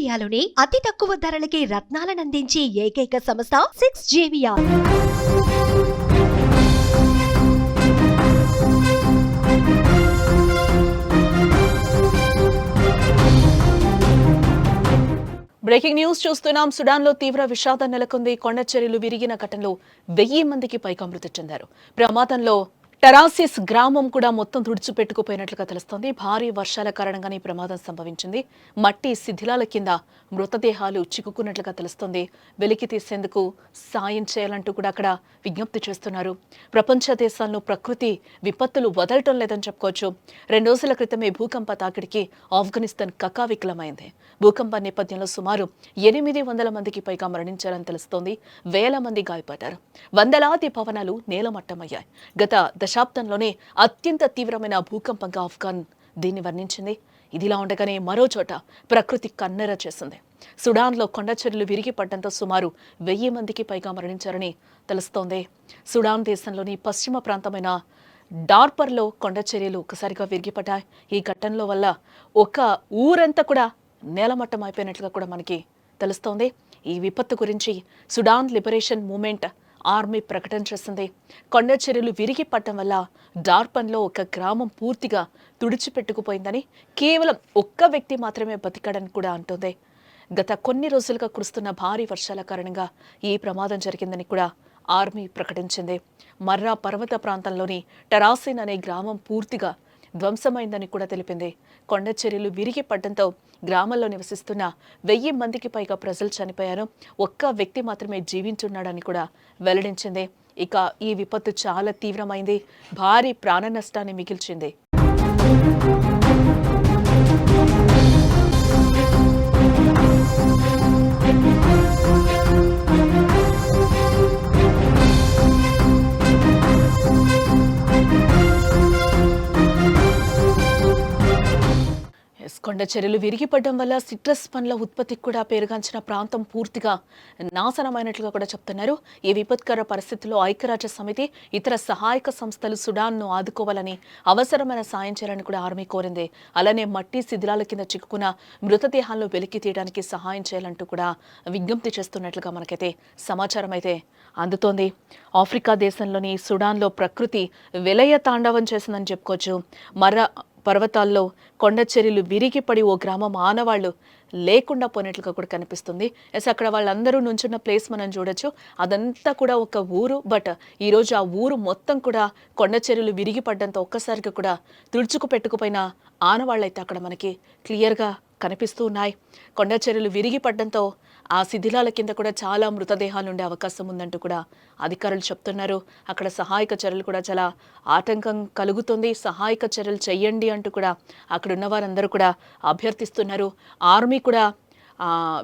ఇండియాలోనే అతి తక్కువ ధరలకి రత్నాలనందించే ఏకైక సంస్థ సిక్స్ జేవిఆర్. బ్రేకింగ్ న్యూస్ చూస్తున్నాం. సుడాన్లో తీవ్ర విషాదం నెలకొంది. కొండ చర్యలు విరిగిన ఘటనలో వెయ్యి మందికి పైగా మృతి చెందారు ప్రమాదంలో టరాసిస్ గ్రామం కూడా మొత్తం తుడిచిపెట్టుకుపోయినట్లుగా తెలుస్తోంది. భారీ వర్షాల కారణంగానే ఈ ప్రమాదం సంభవించింది. మట్టి శిథిలాల కింద మృతదేహాలు చిక్కుకున్నట్లుగా తెలుస్తోంది. వెలికి తీసేందుకు సాయం చేయాలంటూ కూడా అక్కడ విజ్ఞప్తి చేస్తున్నారు. ప్రపంచ దేశాల్లో ప్రకృతి విపత్తులు వదలటం లేదని చెప్పుకోవచ్చు. రెండు రోజుల క్రితమే భూకంప తాకిడికి ఆఫ్ఘనిస్తాన్ కకావికలమైంది భూకంప నేపథ్యంలో సుమారు ఎనిమిది వందల మందికి పైగా మరణించారని తెలుస్తోంది. వేల మంది గాయపడ్డారు. వందలాది భవనాలు నేలమట్టమయ్యాయి. గత దశాబ్దంలోనే అత్యంత తీవ్రమైన భూకంపంగా ఆఫ్ఘాన్ దీన్ని వర్ణించింది. ఇదిలా ఉండగానే మరో చోట ప్రకృతి కన్నెర చేసింది. సుడాన్లో కొండచర్యలు విరిగి పడ్డంతో సుమారు వెయ్యి మందికి పైగా మరణించారని తెలుస్తోంది. సుడాన్ దేశంలోని పశ్చిమ ప్రాంతమైన డార్పర్లో కొండచర్యలు ఒకసారిగా విరిగిపడ్డాయి ఈ ఘటనలో వల్ల ఒక ఊరంతా కూడా నేలమట్టం అయిపోయినట్లుగా కూడా మనకి తెలుస్తోంది. ఈ విపత్తు గురించి సుడాన్ లిబరేషన్ మూమెంట్ ఆర్మీ ప్రకటన చేసింది. కొండ చర్యలు విరిగి పట్టడం వల్ల డార్పన్లో ఒక గ్రామం పూర్తిగా తుడిచిపెట్టుకుపోయిందని కేవలం ఒక్క వ్యక్తి మాత్రమే బతికాడని కూడా అంటోంది. గత కొన్ని రోజులుగా కురుస్తున్న భారీ వర్షాల కారణంగా ఈ ప్రమాదం జరిగిందని కూడా ఆర్మీ ప్రకటించింది. మర్రా పర్వత ప్రాంతంలోని టరాసిన్ అనే గ్రామం పూర్తిగా ధ్వంసమైందని కూడా తెలిపింది. కొండ చర్యలు విరిగి పడ్డంతో గ్రామంలో నివసిస్తున్న వెయ్యి మందికి పైగా ప్రజలు చనిపోయారు. ఒక్క వ్యక్తి మాత్రమే జీవించున్నాడని కూడా వెల్లడించింది. ఇక ఈ విపత్తు చాలా తీవ్రమైంది. భారీ ప్రాణ నష్టాన్ని మిగిల్చింది. కొండ చర్యలు విరిగిపడడం వల్ల సిట్రస్ పండ్ల ఉత్పత్తికి కూడా పేరుగాంచిన ప్రాంతం పూర్తిగా నాశనమైనట్లుగా కూడా చెప్తున్నారు. ఈ విపత్కర పరిస్థితుల్లో ఐక్యరాజ్య సమితి ఇతర సహాయక సంస్థలు సుడాన్ను ఆదుకోవాలని అవసరమైన సాయం చేయాలని కూడా ఆర్మీ కోరింది. అలానే మట్టి శిథిలాల కింద చిక్కుకున్న మృతదేహాలను వెలికి తీయడానికి సహాయం చేయాలంటూ కూడా విజ్ఞప్తి చేస్తున్నట్లుగా మనకైతే సమాచారం అయితే అందుతోంది. ఆఫ్రికా దేశంలోని సుడాన్లో ప్రకృతి విలయ తాండవం చేసిందని చెప్పుకోవచ్చు. మర పర్వతాల్లో కొండచెరీలు విరిగిపడి ఓ గ్రామం ఆనవాళ్ళు లేకుండా పోయినట్లుగా కూడా కనిపిస్తుంది. ఎస్ అక్కడ వాళ్ళందరూ నుంచున్న ప్లేస్ మనం చూడొచ్చు. అదంతా కూడా ఒక ఊరు. బట్ ఈరోజు ఆ ఊరు మొత్తం కూడా కొండ చర్యలు విరిగిపడ్డంతో ఒక్కసారిగా కూడా తుడుచుకు పెట్టుకుపోయిన ఆనవాళ్ళు అయితే అక్కడ మనకి క్లియర్గా కనిపిస్తూ ఉన్నాయి. కొండ చర్యలు విరిగిపడ్డంతో ఆ శిథిలాల కింద కూడా చాలా మృతదేహాలు ఉండే అవకాశం ఉందంటూ కూడా అధికారులు చెప్తున్నారు. అక్కడ సహాయక చర్యలు కూడా చాలా ఆటంకం కలుగుతుంది. సహాయక చర్యలు చెయ్యండి అంటూ కూడా అక్కడ ఉన్న వారందరూ కూడా అభ్యర్థిస్తున్నారు. ఆర్మీ కూడా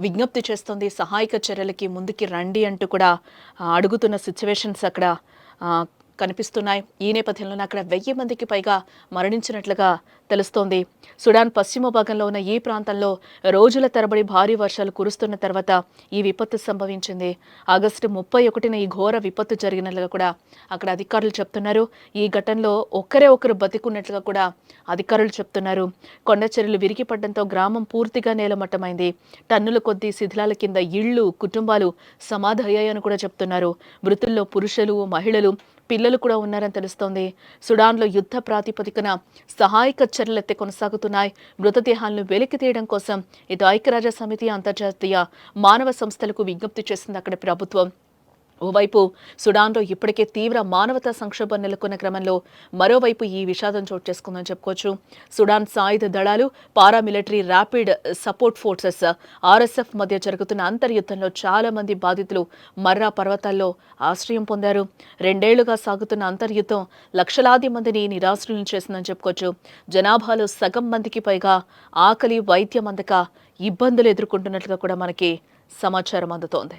విజ్ఞప్తి చేస్తుంది సహాయక చర్యలకి ముందుకి రండి అంటూ కూడా అడుగుతున్న సిచ్యువేషన్స్ అక్కడ కనిపిస్తున్నాయి. ఈ నేపథ్యంలోనే అక్కడ వెయ్యి మందికి పైగా మరణించినట్లుగా తెలుస్తోంది. సుడాన్ పశ్చిమ భాగంలో ఉన్న ఈ ప్రాంతంలో రోజుల తరబడి భారీ వర్షాలు కురుస్తున్న తర్వాత ఈ విపత్తు సంభవించింది. ఆగస్టు ముప్పై ఒకటిన ఈ ఘోర విపత్తు జరిగినట్లుగా కూడా అక్కడ అధికారులు చెప్తున్నారు. ఈ ఘటనలో ఒక్కరే ఒకరు బతికున్నట్లుగా కూడా అధికారులు చెప్తున్నారు. కొండ చర్యలు విరిగిపడడంతో గ్రామం పూర్తిగా నేలమట్టమైంది. టన్నుల కొద్దీ శిథిలాల కింద ఇళ్ళు కుటుంబాలు సమాధయ్యాయని కూడా చెప్తున్నారు. మృతుల్లో పురుషులు మహిళలు పిల్లలు కూడా ఉన్నారని తెలుస్తోంది. సుడాన్లో యుద్ధ ప్రాతిపదికన సహాయక చర్యలైతే కొనసాగుతున్నాయి. మృతదేహాలను వెలికి తీయడం కోసం ఇటు ఐక్యరాజ్య సమితి అంతర్జాతీయ మానవ సంస్థలకు విజ్ఞప్తి చేసింది అక్కడ ప్రభుత్వం. ఓవైపు సుడాన్లో ఇప్పటికే తీవ్ర మానవతా సంక్షోభం నెలకొన్న క్రమంలో మరోవైపు ఈ విషాదం చోటు చేసుకుందని చెప్పుకోవచ్చు. సుడాన్ సాయుధ దళాలు paramilitary Rapid Support Forces RSF మధ్య జరుగుతున్న అంతర్యుద్ధంలో చాలా మంది బాధితులు మర్రా పర్వతాల్లో ఆశ్రయం పొందారు. రెండేళ్ళుగా సాగుతున్న అంతర్యుద్ధం లక్షలాది మందిని నిరాశ్రులను చేసిందని చెప్పుకోవచ్చు. జనాభాలో సగం మందికి పైగా ఆకలి వైద్యం అందక ఇబ్బందులు ఎదుర్కొంటున్నట్లుగా కూడా మనకి సమాచారం అందుతోంది.